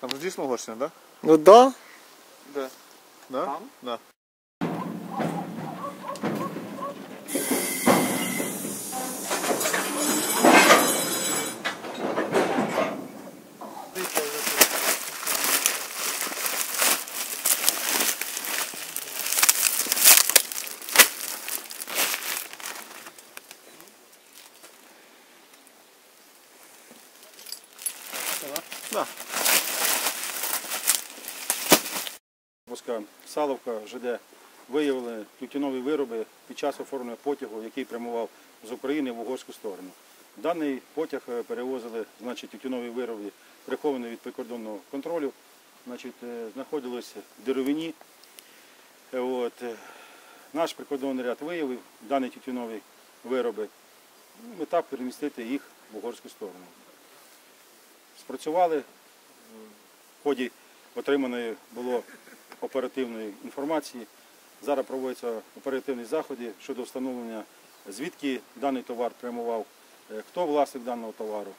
Там же дійсно Угорщина, так? Ну да. Да? Да? Там? Да. Да. Воска Саловка, ЖД виявили тютюнові вироби під час оформлення потягу, який прямував з України в угорську сторону. Даний потяг е, перевозили значить, тютюнові вироби, приховані від прикордонного контролю, значить, е, знаходилися в деревині. Е, От. Наш прикордонний ряд виявив дані тютюнові вироби. Ну, Мета перемістити їх в угорську сторону. Спрацювали. В ході отриманої було оперативної інформації. Зараз проводяться оперативні заходи щодо встановлення, звідки даний товар прямував, е, хто власник даного товару.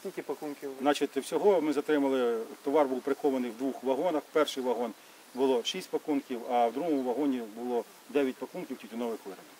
Скільки пакунків? Значить, всього ми затримали, товар був прихований в двох вагонах. Перший вагон було 6 пакунків, а в другому вагоні було 9 пакунків тютюнових виробів.